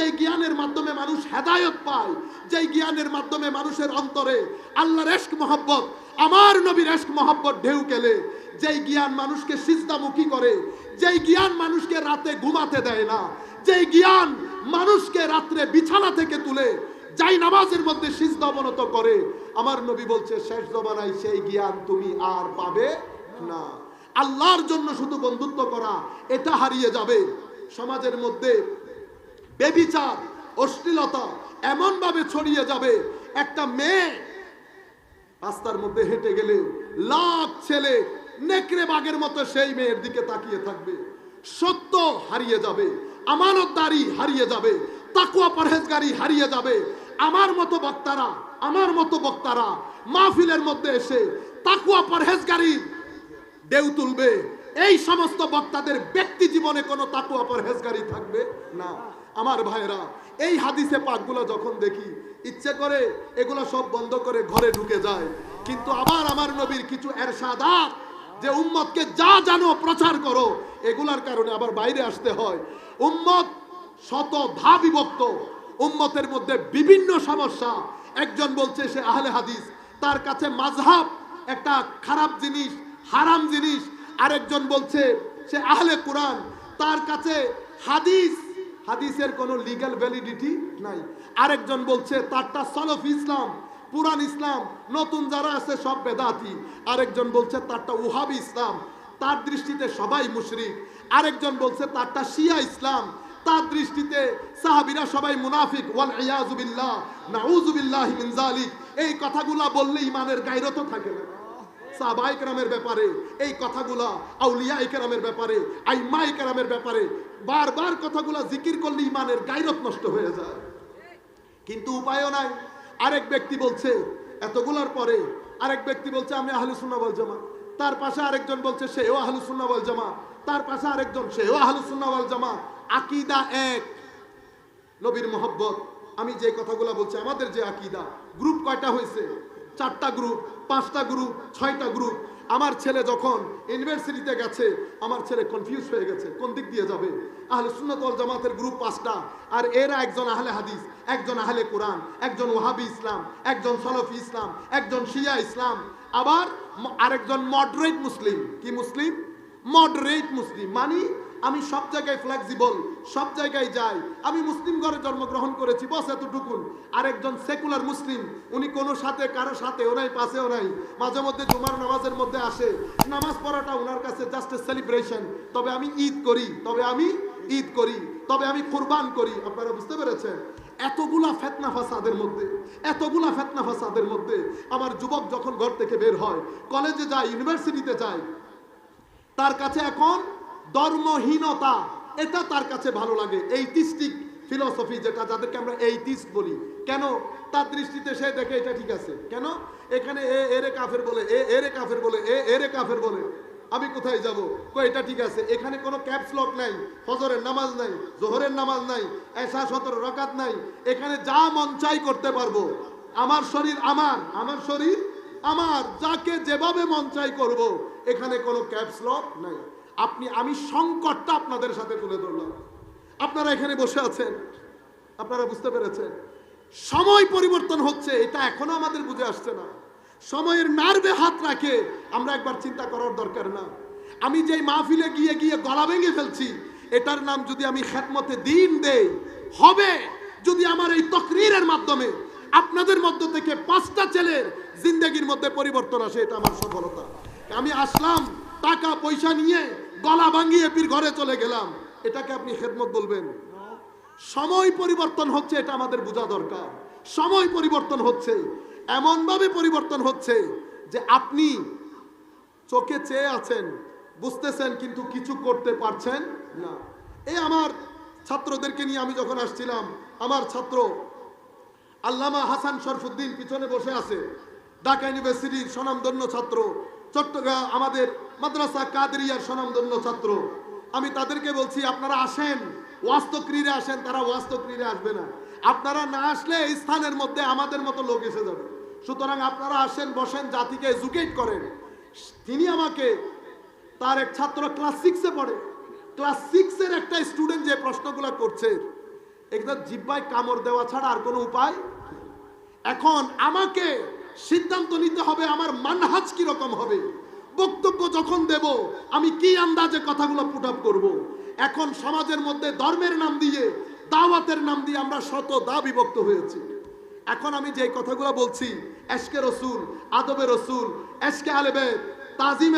যেই জ্ঞানের মাধ্যমে মানুষ হেদায়ত পায় যেই জ্ঞানের মাধ্যমে মানুষের অন্তরে আল্লাহর এশক মহব্বত, আমার নবীর এশক মহব্বত ঢেউ কেলে যেই জ্ঞান মানুষকে সিজদামুখী করে, যেই জ্ঞান মানুষকে রাতে ঘুমাতে দেয় না, যেই জ্ঞান মানুষকে রাত্রে বিছানা থেকে তুলে, যাই নামাজের মধ্যে সিজদা অবনত করে, আমার নবী বলছে, শেষ জমানায় সেই জ্ঞান তুমি আর পাবে না। আল্লাহর জন্য শুধু বন্ধুত্ব করা, এটা হারিয়ে যাবে। সমাজের মধ্যে বেবিচার, অশ্লীলতা এমন ভাবে ছড়িয়ে যাবে। একটা মেয়ে রাস্তার মধ্যে হেঁটে গেলে লাখ ছেলে নেকড়ে বাঘের মতো সেই মেয়ের দিকে তাকিয়ে থাকবে। সত্য হারিয়ে যাবে, আমানতদারি হারিয়ে যাবে, তাকুয়া পরহেজগারি হারিয়ে যাবে। আমার মতো বক্তারা, আমার মতো বক্তারা মাহফিলের মধ্যে এসে তাকুয়া পরহেজগারি ঢেউ তুলবে। এই সমস্ত বক্তাদের ব্যক্তি জীবনে কোনো তাকুয়া পরহেজগারি থাকবে না। আমার ভাইরা এই হাদিসে পাকগুলো যখন দেখি, ইচ্ছে করে এগুলো সব বন্ধ করে ঘরে ঢুকে যায়। কিন্তু আবার আমার নবীর কিছু এরশাদাত যে উম্মতকে যা জানো প্রচার করো, এগুলার কারণে আবার বাইরে আসতে হয়। উম্মত শত ধা বিভক্ত। উম্মতের মধ্যে বিভিন্ন সমস্যা। একজন বলছে, সে আহলে হাদিস। তার কাছে মাযহাব একটা খারাপ জিনিস, হারাম জিনিস আরেকজন বলছে, সে আহলে কোরআন। তার কাছে হাদিস, হাদিসের কোনো লিগ্যাল ভ্যালিডিটি নাই। আরেকজন বলছে, তারটা সলফ ইসলাম পুরান ইসলাম, নতুন যারা আছে সব বেদাতি। আরেকজন বলছে, তারটা উহাবি ইসলাম, তার দৃষ্টিতে সবাই মুশরিক। আরেকজন বলছে, তারটা শিয়া ইসলাম, তার দৃষ্টিতে সাহাবিরা সবাই মুনাফিক। ওয়াল ইয়াজু বিল্লাহ, নাউযু বিল্লাহি মিন যালিক। এই কথাগুলা বললে ইমানের গায়রত থাকে না। সাহাবা ইকরামের ব্যাপারে, এই কথাগুলা আউলিয়া ইকরামের ব্যাপারে আইমা ইকরামের ব্যাপারে, বারবার কথাগুলা জিকির করলে ইমানের গায়রত নষ্ট হয়ে যায়। কিন্তু উপায়ও নাই। আরেক ব্যক্তি বলছে, এতগুলার পরে আরেক ব্যক্তি বলছে, আমি আহলু সুন্নাহ ওয়াল জামা তার পাশে আরেকজন বলছে, সেও আহলু সুন্নাহ ওয়াল জামা তার পাশে আরেকজন, সেও আহলু সুন্নাহ ওয়াল জামা আকীদা এক। নবীর মোহব্বত। আমি যে কথাগুলো বলছি, আমাদের যে আকিদা, গ্রুপ কয়টা হয়েছে? চারটা গ্রুপ। পাঁচটা গ্রুপ ছয়টা গ্রুপ আমার ছেলে যখন ইউনিভার্সিটিতে গেছে, আমার ছেলে কনফিউজ হয়ে গেছে, কোন দিক দিয়ে যাবে? আহলে সুন্নাত ওয়াল জামাতের গ্রুপ পাঁচটা। আর এরা একজন আহলে হাদিস, একজন আহলে কোরআন, একজন ওহাবি ইসলাম, একজন সলফি ইসলাম, একজন শিয়া ইসলাম। আবার আরেকজন মডারেট মুসলিম। কি মুসলিম? Moderate Muslim. মানে আমি সব জায়গায় ফ্লেক্সিবল সব জায়গায় যাই। আমি মুসলিম ঘরে জন্মগ্রহণ করেছি, বস এতটুকুন। আরেকজন সেকুলার মুসলিম উনি কোনো সাথে, কারও সাথেও নাই, পাশেও নাই। মাঝে মধ্যে জুমার নামাজের মধ্যে আসে। নামাজ পড়াটা ওনার কাছে জাস্ট এ সেলিব্রেশন তবে আমি ঈদ করি, তবে আমি ঈদ করি, তবে আমি কোরবান করি। আপনারা বুঝতে পেরেছেন? এতগুলা ফেতনা ফাসাদের মধ্যে, এতগুলা ফেতনা ফাসাদের মধ্যে আমার যুবক যখন ঘর থেকে বের হয়, কলেজে যায় ইউনিভার্সিটিতে যায়, তার কাছে এখন ধর্মহীনতা, এটা তার কাছে ভালো লাগে। এইটিস্টিক ফিলসফি যেটা, যাদেরকে আমরা এইটিস্ট বলি। কেন? তার দৃষ্টিতে সে দেখে এটা ঠিক আছে। কেন? এখানে এ এরে কাফের বলে, এ এরে কাফের বলে, এ এরে কাফের বলে। আমি কোথায় যাব? কো এটা ঠিক আছে। এখানে কোনো ক্যাপস লক নাই, ফজরের নামাজ নাই, জোহরের নামাজ নাই এসা সতেরো রকাত নাই। এখানে যা মন চাই করতে পারব। আমার শরীর আমার আমার শরীর আমার, যাকে যেভাবে মন চাই করব। এখানে কোনো ক্যাপস লক নাই। আপনি, আমি সংকটটা আপনাদের সাথে তুলে ধরলাম। আপনারা এখানে বসে আছেন, আপনারা বুঝতে পেরেছেন। সময় পরিবর্তন হচ্ছে, এটা এখনও আমাদের বুঝে আসছে না। সময়ের নার্ভে হাত রাখে, আমরা একবার চিন্তা করার দরকার না। আমি যেই মাহফিলে গিয়ে গিয়ে গলা ভেঙে ফেলছি, এটার নাম যদি আমি খেদমতে দিন দেই, হবে। যদি আমার এই তকরিরের মাধ্যমে আপনাদের মধ্য থেকে পাঁচটা ছেলের জিন্দগির মধ্যে পরিবর্তন আসে, এটা আমার সফলতা। আমি আসলাম, টাকা, পয়সা নিয়ে গলা ভাঙিয়ে পীর ঘরে চলে গেলাম। এটাকে আপনি খেদমত বলবেন? সময় পরিবর্তন হচ্ছে, এটা আমাদের বোঝা দরকার। সময় পরিবর্তন হচ্ছে, এমনভাবে পরিবর্তন হচ্ছে যে আপনি চোখে চেয়ে আছেন, বুঝতেছেন কিন্তু কিছু করতে পারছেন না। এই আমার ছাত্রদেরকে নিয়ে আমি যখন আসছিলাম, আমার ছাত্র আল্লামা হাসান শরফুদ্দিন পিছনে বসে আছে। ঢাকা ইউনিভার্সিটির স্বনামধন্য ছাত্র। চট্টগ্রাম, আমাদের মাদ্রাসা কাদেরিয়ার স্বনামধন্য ছাত্র। আমি তাদেরকে বলছি, আপনারা আসেন ওয়াস্তক্রিয়ায় আসেন, তারা ওয়াস্তক্রিয়ায় আসবে না। আপনারা না আসলে এই স্থানের মধ্যে আমাদের মতো লোক এসে যাবে। সুতরাং আপনারা আসেন, বসেন, জাতিকে এজুকেট করেন। তিনি আমাকে, তার এক ছাত্র ক্লাস সিক্সে পড়ে। ক্লাস সিক্সের একটা স্টুডেন্ট যে প্রশ্নগুলো করছে এটা জিব্বায় কামড় দেওয়া ছাড়া আর কোনো উপায়? এখন আমাকে সিদ্ধান্ত নিতে হবে আমার মানহাজ কি রকম হবে? বক্তব্য যখন দেব, আমি কি আন্দাজে কথাগুলো পুট আপ করব? এখন সমাজের মধ্যে ধর্মের নাম দিয়ে, দাওয়াতের নাম দিয়ে আমরা শত দা বিভক্ত হয়েছি। এখন আমি যে কথাগুলো বলছি এসকে রসুল, আদবে রসুল এসকে আলেবে তাজিম